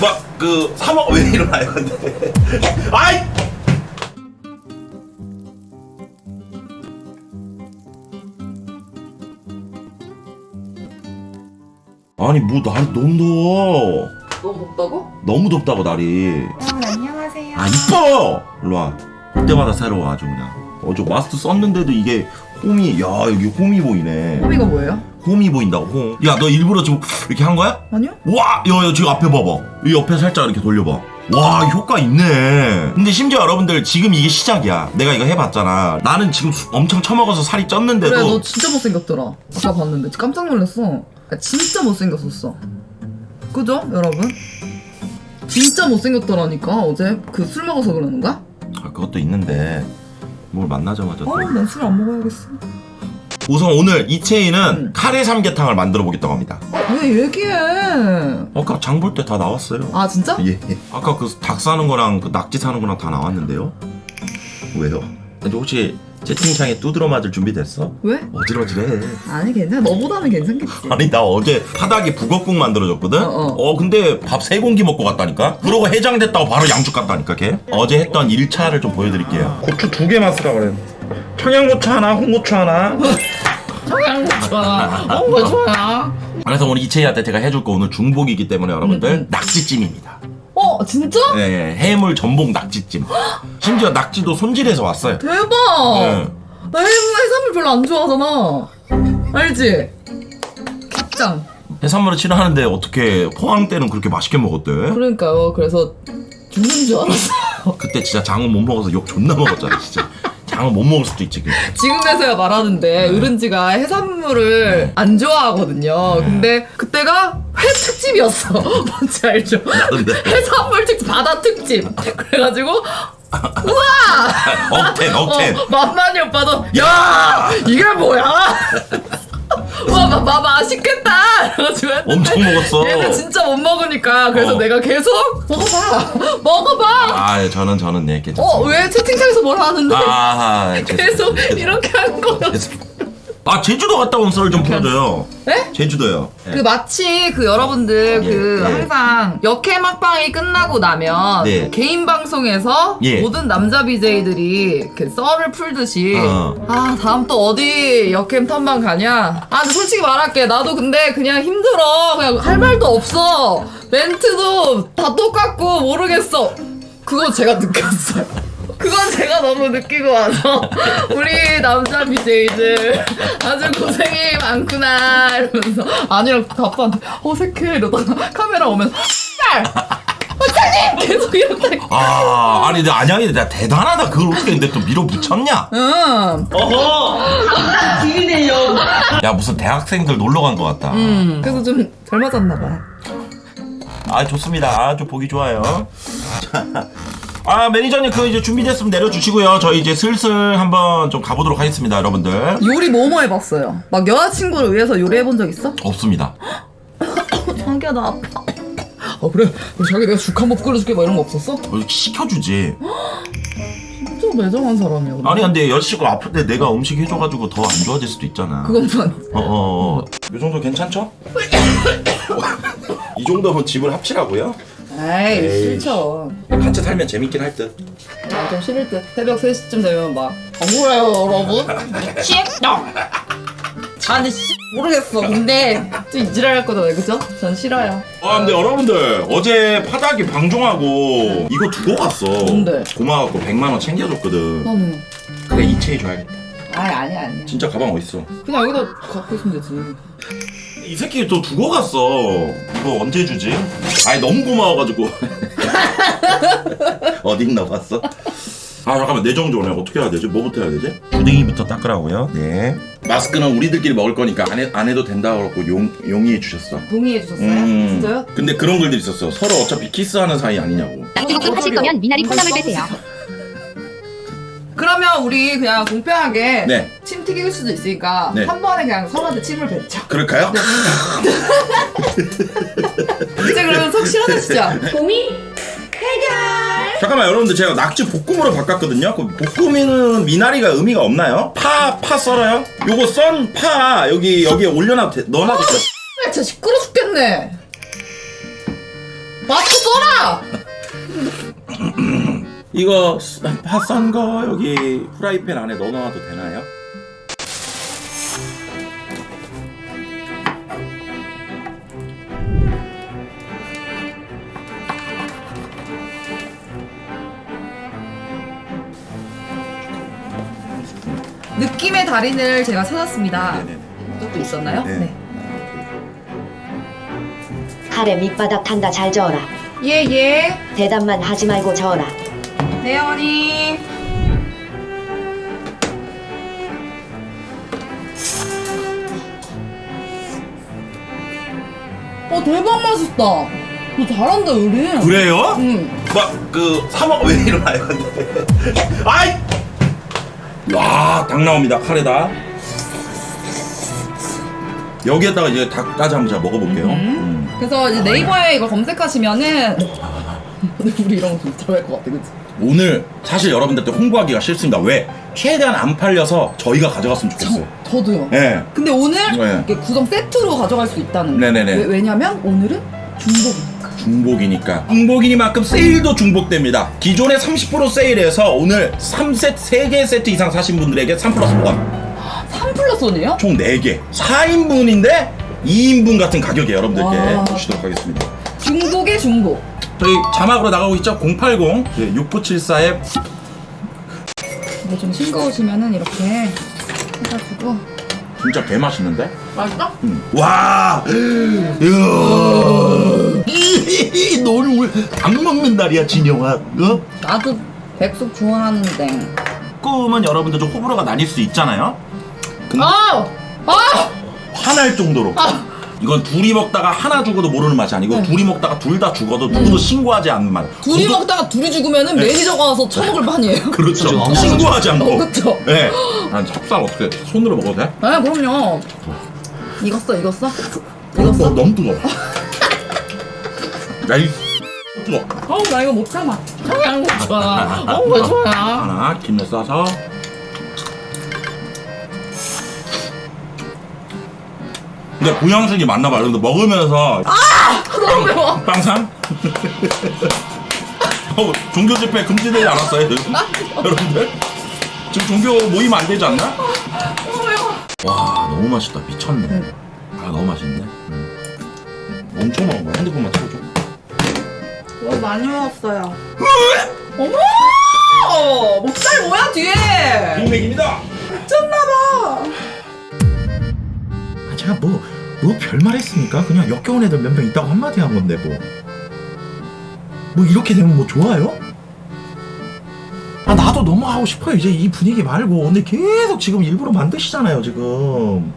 막그 3억 왜 일어나요? 근데. 아이! 아니 뭐 날이 너무 더워. 너무 덥다고? 너무 덥다고 날이. 음, 안녕하세요. 아 이뻐! 일로와. 볼 때마다 새로워 아주 그냥. 어저 마스크 썼는데도 이게 홈이 야 여기 홈이 보이네 호비가 뭐예요? 홈이 보인다고 홈 야 너 일부러 지금 이렇게 한 거야? 아니요? 와, 야, 야, 지금 앞에 봐봐. 이 옆에 살짝 이렇게 돌려봐. 와, 효과 있네. 근데 심지어 여러분들 지금 이게 시작이야. 내가 이거 해봤잖아. 나는 지금 수- 엄청 처먹어서 살이 쪘는데도. 그래 너 진짜 못생겼더라. 아까 봤는데 깜짝 놀랐어. 아, 진짜 못생겼었어. 그죠 여러분? 진짜 못생겼더라니까 어제 그 술 먹어서 그러는 거야? 아, 그것도 있는데 뭘 만나자마자. 또. 어난 술안 먹어야겠어. 우선 오늘 이채이는 음. 카레 삼계탕을 만들어 보겠다고 합니다. 왜 얘기해? 아까 장 볼 때 다 나왔어요. 아 진짜? 예. 아까 그 닭 사는 거랑 그 낙지 사는 거랑 다 나왔는데요. 왜요? 근데 혹시 채팅창에 두드러 맞을 준비 됐어? 왜? 어지러지래. 아니 괜찮아. 너보다는 괜찮겠지. 아니 나 어제 파닭에 북어국 만들어줬거든. 어, 어. 어, 근데 밥 세 공기 먹고 갔다니까. 그러고 해장됐다고 바로 양축 갔다니까 걔. 어제 했던 1차를 좀 보여드릴게요. 고추 두 개만 쓰라 그래. 청양고추 하나, 홍고추 하나. 청양고추 하나, 홍고추 하나. 그래서 오늘 이채희한테 제가 해줄 거 오늘 중복이기 때문에 여러분들 음, 음. 낙지찜입니다. 어 진짜? 예, 예, 해물 전복 낙지찜. 심지어 낙지도 손질해서 왔어요. 대박. 예. 나 해물 해산물 별로 안 좋아하잖아. 알지? cap짱. 해산물을 싫어하는데 어떻게 포항 때는 그렇게 맛있게 먹었대? 그러니까요. 그래서 죽는 줄 알았어. 그때 진짜 장어 못 먹어서 욕 존나 먹었잖아 진짜. 장어 못 먹을 수도 있지. 그게. 지금에서야 말하는데 으른지가 해산물을 안 좋아하거든요. 근데 그때가 회 특집이었어. 뭔지 알죠? 근데 해산물 특집, 바다 특집. 그래가지고 우와! 억텐 억텐. 어, 만만이 오빠도 야 이게 뭐야? 와, 마, 마, 맛있겠다! 이래가지고 했는데 엄청 먹었어. 얘는 진짜 못 먹으니까 그래서 어. 내가 계속 먹어봐! 먹어봐! 아 저는 저는 네 괜찮습니다. 어, 왜 채팅창에서 뭘 하는데? 아, 계속 이렇게 한 거야. 아 제주도 갔다 온 썰 좀 풀어줘요. 네? 제주도요. 그 마치 그 여러분들 예, 그 예. 항상 역회 막방이 끝나고 나면 네. 개인 방송에서 예. 모든 남자 BJ들이 이렇게 썰을 풀듯이 어. 아 다음 또 어디 역캠 탐방 가냐 아 근데 솔직히 말할게 나도 근데 그냥 힘들어 그냥 할 말도 없어 멘트도 다 똑같고 모르겠어 그거 제가 느꼈어요 그건 제가 너무 느끼고 와서 우리 남자 BJ들 아주 고생이 많구나 이러면서 아니랑 답한테 어색해 이러다가 카메라 오면 쌀 사장님 계속 이러다 아 아니 근데 안양이 나 대단하다. 그걸 어떻게 근데 또 밀어붙였냐? 응야 무슨 대학생들 놀러 간 것 같다. 음, 그래서 좀잘 맞았나 봐 아 좋습니다. 아주 보기 좋아요. 아 매니저님 그 이제 준비됐으면 내려주시고요. 저희 이제 슬슬 한번 좀 가보도록 하겠습니다, 여러분들. 요리 뭐뭐 해봤어요? 막 여자친구를 위해서 요리해본 적 있어? 없습니다. 자기야 나 아파 아 그래? 자기 내가 죽 한 번 끓여줄게 막 이런 거 없었어? 어, 시켜주지. 진짜 매정한 사람이야 근데. 아니 근데 여자친구 아플 때 내가 음식 해줘가지고 더 안 좋아질 수도 있잖아. 그것만 어어 어. 이 정도 괜찮죠? 이 정도면 집을 합치라고요? 에이 에이. 싫죠 같이 살면 재밌긴 할 듯. 난좀 싫을 듯 새벽 3시쯤 되면 막 억울해요 여러분 싫다 아 근데 씨, 모르겠어 근데 좀 이지랄할 거잖아요 그죠? 전 싫어요 아 근데 여러분들 어제 파닭이 방종하고 이거 두고 갔어. 뭔데? 고마워갖고 100만 원 챙겨줬거든. 나는 그래 이체해 줘야겠다. 아니 아니 아니 진짜 가방 어딨어? 그냥 여기다 갖고 있으면 되지 이 새끼 또 두고 갔어. 이거 언제 주지? 아니 너무 고마워가지고. 어디 있나 봤어? 아 잠깐만 내정 좀 해. 어떻게 해야 되지? 뭐부터 해야 되지? 부댕이부터 닦으라고요. 네. 마스크는 우리들끼리 먹을 거니까 안, 해, 안 해도 된다고 그러고 용, 용의해 주셨어. 동의해 주셨어요? 음. 진짜요? 근데 그런 글들 있었어. 서로 어차피 키스하는 사이 아니냐고. 낙지볶음 하실 거면 미나리 콩나물 빼세요. 그러면 우리 그냥 공평하게 네. 침 튀길 수도 있으니까 네. 한 번에 그냥 서로한테 침을 뱉자 그럴까요? 이제 그러면 속 시원해지죠? 고민? 잠깐만 여러분들 제가 낙지 볶음으로 바꿨거든요. 그 볶음에는 미나리가 의미가 없나요? 파 파 썰어요? 요거 썬 파 여기 여기에 올려놔도 돼, 넣어놔도 돼. 진짜 시끄러 죽겠네 마스크 써라! 이거 팥썬거 여기 프라이팬 안에 넣어놔도 되나요? 느낌의 달인을 제가 찾았습니다. 네네네. 이것도 있었나요? 네. 네. 카레 밑바닥 탄다 잘 저어라. 예, 예. 대답만 하지 말고 저어라. 네, 어머니. 어, 대박 맛있다. 너 잘한다, 요리. 그래요? 응. 막 그 사막 왜 일어나요? 근데 아이 와 닭 나옵니다 카레다 여기에다가 이제 닭까지 한번 제가 먹어볼게요 음. 그래서 이제 네이버에 이거 검색하시면은 우리 이런 거 진짜 할것 같아, 그치? 오늘 사실 여러분들한테 홍보하기가 싫습니다 왜? 최대한 안 팔려서 저희가 가져갔으면 좋겠어요 저도요. 예. 근데 오늘 네. 이렇게 구성 세트로 가져갈 수 있다는 거. 네네네. 왜, 왜냐면 오늘은 중복. 중복이니까 중복이니만큼 세일도 중복됩니다 기존에 30% 세일해서 오늘 3세 3개 세트 이상 사신 분들에게 3 플러스 1 3 플러스 1이에요? 총 4개 4인분인데 2인분 같은 가격에 여러분들께 와. 주시도록 하겠습니다 중복의 중복. 저희 자막으로 나가고 있죠 080 6974에 이게 좀 싱거우시면은 이렇게 해가지고. 진짜 개 맛있는데? 맛있어? 와 이야 너는 오늘 닭 먹는 날이야 진영아 어? 나도 백숙 좋아하는데. 꿈은 여러분들 좀 호불호가 나뉠 수 있잖아요 근데 아! 아! 화날 정도로 아! 이건 둘이 먹다가 하나 죽어도 모르는 맛이 아니고 네. 둘이 먹다가 둘 다 죽어도 누구도 신고하지 않는 맛 둘이 모두- 먹다가 둘이 죽으면은 매니저가 와서 처먹을 판이에요. 그렇죠 그죠. 신고하지 않고 어, 그쵸. 네. 난 찹쌀 어떻게 손으로 먹어도 돼? 아, 그럼요. 익었어, 익었어? 너무, 익었어? 너무 뜨거워 야이 뜨거워 어우, 나 이거 못 참아. 참아. 어우, 왜 좋아. 하나 김에 싸서 근데 보양식이 맞나 봐요. 근데 먹으면서 너무 매워. 빵상? 어, 종교 집회 금지되지 않았어요? 여러분들? 지금 종교 모임 안 되지 않나? 너무 매워. 와 너무 맛있다 미쳤네 응. 아 너무 맛있네 음. 엄청 먹은 거야 핸드폰만 틀어줘 너무 많이 먹었어요. 어머! 목살 뭐야, 뒤에? 빅맥입니다 미쳤나봐. 아, 제가 뭐, 뭐 별말 했습니까? 그냥 역겨운 애들 몇 명 있다고 한마디 한 건데, 뭐. 뭐, 이렇게 되면 뭐 좋아요? 아, 나도 너무 하고 싶어요. 이제 이 분위기 말고. 근데 계속 지금 일부러 만드시잖아요, 지금.